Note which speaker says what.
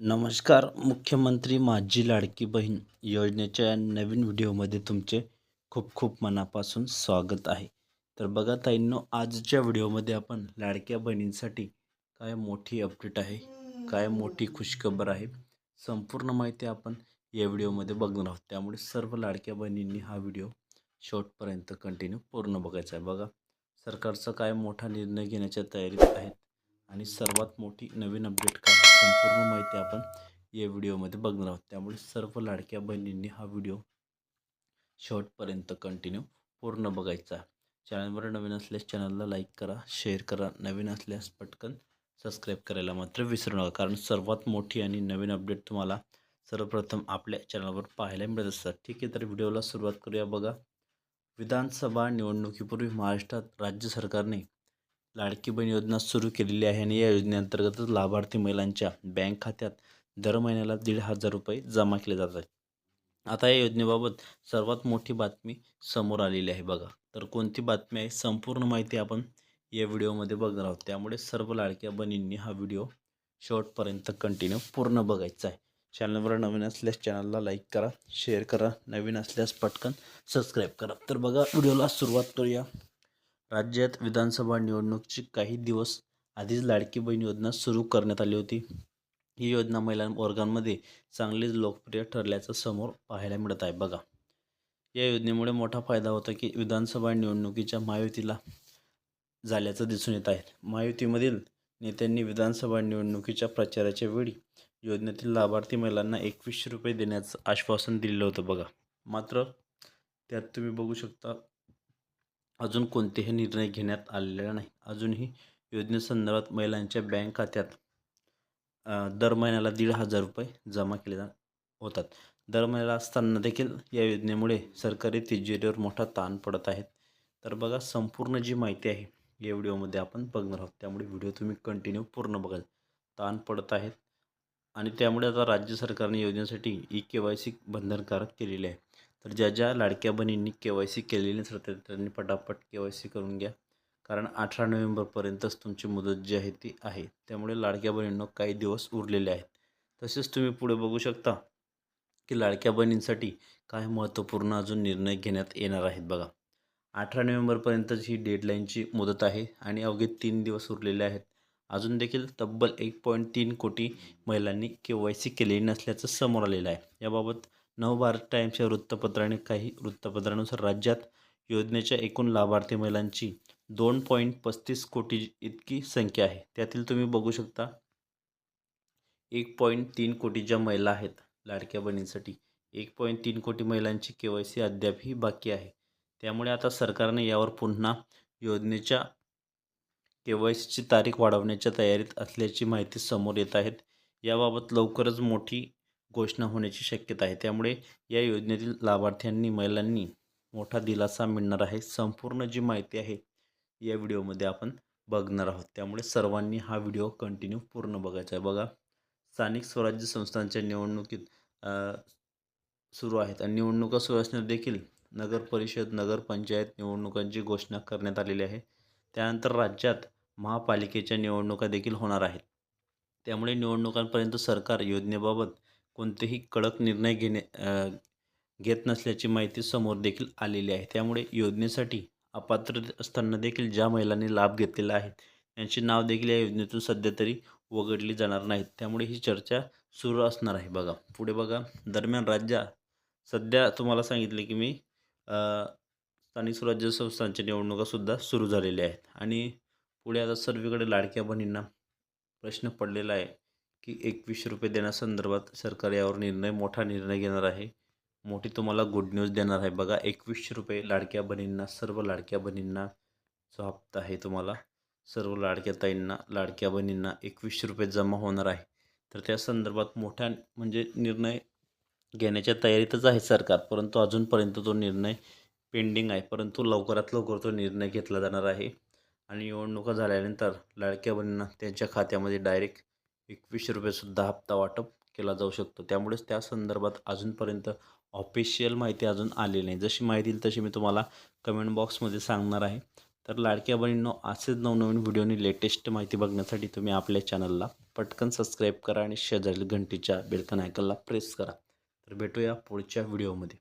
Speaker 1: नमस्कार मुख्यमंत्री माझी लाडकी बहीण योजनेच्या नवीन व्हिडिओमध्ये तुमचे खूप खूप मनापासून स्वागत आहे. तर बघा ताईंनो आजच्या व्हिडिओमध्ये आपण लाडक्या बहिणींसाठी काय मोठी अपडेट आहे काय मोठी खुशखबर आहे संपूर्ण माहिती आपण या व्हिडिओमध्ये बघणार आहोत. त्यामुळे सर्व लाडक्या बहिणींनी हा व्हिडिओ शेवटपर्यंत कंटिन्यू पूर्ण बघायचा आहे. बघा सरकारचा काय मोठा निर्णय घेण्याच्या तयारीत आहेत आणि सर्वात मोठी नवीन अपडेट काय आहे, संपूर्ण माहिती आपण या व्हिडिओमध्ये बघणार आहोत. त्यामुळे सर्व लाडक्या बहिणींनी हा व्हिडिओ शेवटपर्यंत कंटिन्यू पूर्ण बघायचा चॅनलवर नवीन असल्यास चॅनलला लाईक करा शेअर करा नवीन असल्यास पटकन सबस्क्राईब करायला मात्र विसरू नका. कारण सर्वात मोठी आणि नवीन अपडेट तुम्हाला सर्वप्रथम आपल्या चॅनलवर पाहायला मिळत असतात. ठीक आहे तर व्हिडिओला सुरुवात करूया बघा. विधानसभा निवडणुकीपूर्वी महाराष्ट्रात राज्य सरकारने लाडकी बहीण योजना सुरू केलेली आहे आणि या योजनेअंतर्गतच लाभार्थी महिलांच्या बँक खात्यात दर महिन्याला दीड हजार रुपये जमा केले जातात आता या योजनेबाबत सर्वात मोठी बातमी समोर आलेली आहे बघा. तर कोणती बातमी आहे? संपूर्ण माहिती आपण या व्हिडिओमध्ये बघणार आहोत. त्यामुळे सर्व लाडक्या बहिणींनी हा व्हिडिओ शेवटपर्यंत कंटिन्यू पूर्ण बघायचा आहे. चॅनलवर नवीन असल्यास चॅनलला लाईक करा शेअर करा नवीन असल्यास पटकन सबस्क्राईब करा. तर बघा व्हिडिओला सुरुवात करूया. राज्यात विधानसभा निवडणुकीची काही दिवस आधीच लाडकी बहीण योजना सुरू करण्यात आली होती. ही योजना महिला वर्गांमध्ये चांगलीच लोकप्रिय ठरल्याचं समोर पाहायला मिळत आहे. बघा. या योजनेमुळे मोठा फायदा होता की विधानसभा निवडणुकीच्या महायुतीला झाल्याचं दिसून येत आहे. महायुतीमधील नेत्यांनी विधानसभा निवडणुकीच्या प्रचाराच्या वेळी योजनेतील लाभार्थी महिलांना एकवीसशे रुपये देण्याचं आश्वासन दिलेलं होतं. बघा. मात्र त्यात तुम्ही बघू शकता अजून कोणतेही निर्णय घेण्यात आलेला नाही. अजूनही योजनेसंदर्भात महिलांच्या बँक खात्यात दर महिन्याला दीड हजार रुपये जमा केले जा होतात. दर महिन्याला असताना देखील या योजनेमुळे सरकारी तिजोरीवर मोठा ताण पडत आहे. तर बघा संपूर्ण जी माहिती आहे या व्हिडिओमध्ये आपण बघणार आहोत. त्यामुळे व्हिडिओ तुम्ही कंटिन्यू पूर्ण बघा ताण पडत आहेत. आणि त्यामुळे आता राज्य सरकारने योजनेसाठी ई के वाय सी बंधनकारक केलेली आहे. तर ज्या ज्या लाडक्या बहिणींनी के वाय सी केलेली नसेल तर त्यांनी पटापट के वाय सी करून घ्या. कारण अठरा नोव्हेंबरपर्यंतच तुमची मुदत जी आहे ती आहे. त्यामुळे लाडक्या बहिणींना काही दिवस उरलेले आहेत. तसेच तुम्ही पुढे बघू शकता की लाडक्या बहिणींसाठी काय महत्त्वपूर्ण अजून निर्णय घेण्यात येणार आहेत बघा. अठरा नोव्हेंबरपर्यंतच ही डेडलाईनची मुदत आहे आणि अवघे तीन दिवस उरलेले आहेत. अजून देखील तब्बल एक पॉईंट तीन कोटी महिलांनी के वाय सी केलेली नसल्याचं समोर आलेलं आहे. याबाबत नवभारत टाईम्सच्या वृत्तपत्राने काही वृत्तपत्रानुसार राज्यात योजनेच्या एकूण लाभार्थी महिलांची दोन पॉईंट पस्तीस कोटी इतकी संख्या आहे. त्यातील तुम्ही बघू शकता एक पॉईंट तीन कोटी ज्या महिला आहेत लाडक्या बहिणींसाठी एक पॉईंट तीन कोटी महिलांची के वाय सी अद्यापही बाकी आहे. त्यामुळे आता सरकारने यावर पुन्हा योजनेच्या के वाय सीची तारीख वाढवण्याच्या तयारीत असल्याची माहिती समोर येत आहेत. याबाबत लवकरच मोठी घोषणा होण्याची शक्यता आहे. त्यामुळे या योजनेतील लाभार्थ्यांनी महिलांनी मोठा दिलासा मिळणार आहे. संपूर्ण जी माहिती आहे या व्हिडिओमध्ये आपण बघणार आहोत. त्यामुळे सर्वांनी हा व्हिडिओ कंटिन्यू पूर्ण बघायचा आहे. बघा स्थानिक स्वराज्य संस्थांच्या निवडणुकीत सुरू आहेत. आणि निवडणुका सुरू असण्यात देखील नगर परिषद नगरपंचायत निवडणुकांची घोषणा करण्यात आलेली आहे. त्यानंतर राज्यात महापालिकेच्या निवडणुका देखील होणार आहेत. त्यामुळे निवडणुकांपर्यंत सरकार योजनेबाबत कोणतेही कडक निर्णय घेणे घेत नसल्याची माहिती समोर देखील आलेली आहे. त्यामुळे योजनेसाठी अपात्र असताना देखील ज्या महिलांनी लाभ घेतलेला आहे त्यांची नाव देखील या योजनेतून सध्या तरी वगळली जाणार नाहीत. त्यामुळे ही चर्चा सुरू असणार आहे बघा. पुढे बघा. दरम्यान राज्यात सध्या तुम्हाला सांगितले की मी स्थानिक स्वराज्य संस्थांच्या निवडणुकासुद्धा सुरू झालेल्या आहेत. आणि पुढे आता सर्वीकडे लाडक्या बहिणींना प्रश्न पडलेला आहे. की एकवीसशे रुपये देण्यासंदर्भात सरकार यावर निर्णय मोठा निर्णय घेणार आहे. मोठी तुम्हाला गुड न्यूज देणार आहे. बघा एकवीसशे रुपये लाडक्या बहिणींना सर्व लाडक्या बहिणींना जो हप्ता आहे तुम्हाला. सर्व लाडक्या ताईंना लाडक्या बहिणींना एकवीसशे रुपये जमा होणार आहे. तर त्या संदर्भात मोठ्या म्हणजे निर्णय घेण्याच्या तयारीतच आहे सरकार. परंतु अजूनपर्यंत तो निर्णय पेंडिंग आहे. परंतु लवकरात लवकर तो निर्णय घेतला जाणार आहे. आणि निवडणुका झाल्यानंतर लाडक्या बहिणींना त्यांच्या खात्यामध्ये डायरेक्ट एकवीसशे रुपयेसुद्धा हप्ता वाटप केला जाऊ शकतो. त्यामुळेच त्या संदर्भात अजूनपर्यंत ऑफिशियल माहिती अजून आलेली नाही. जशी माहिती येईल तशी मी तुम्हाला कमेंट बॉक्समध्ये सांगणार आहे. तर लाडक्या बहिणींनो असेच नवनवीन व्हिडिओनी लेटेस्ट माहिती बघण्यासाठी तुम्ही आपल्या चॅनलला पटकन सबस्क्राईब करा आणि शेजारील घंटीच्या बेलकन आयकनला प्रेस करा. तर भेटूया पुढच्या व्हिडिओमध्ये